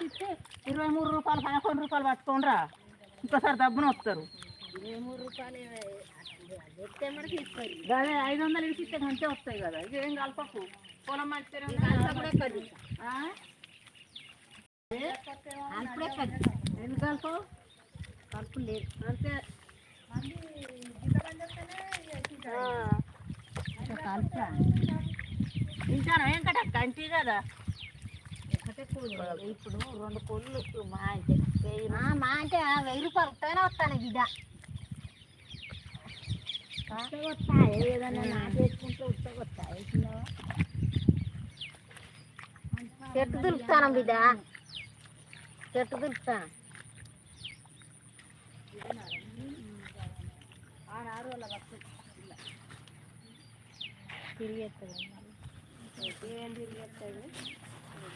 రూపాయలకి ఇస్తే ఇరవై మూడు రూపాయలు పదకొండు రూపాయలు పట్టుకోండిరా. ఇంకోసారి దబ్బున వస్తారు ఇరవై మూడు రూపాయలు అదే ఐదు వందలు ఇడిచిస్తే అంతే వస్తాయి కదా. ఇది ఏం కలపకు? పొలం అప్పుడే ఎక్కడి ఎందుకు కలపవు కలుపు? లేదు. అంతే. కలుపురా. ఇంకా వెంకట కంటి కదా. ఇప్పుడు రెండు కొళ్ళు మా అయితే మా అంటే వెయ్యి రూపాయలు ఉత్తగానే వస్తాను బిడ్డ వస్తాయి ఏదన్నా నాటేసుకుంటే ఉత్తగొస్తాయి చెట్టు దులుపుతాను బిడ్డ చెట్టు దులుపుతాను తిరిగేస్తుంది ఏం తిరిగేస్తుంది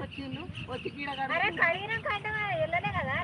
వచ్చిండు వచ్చి కీడ అరే కదా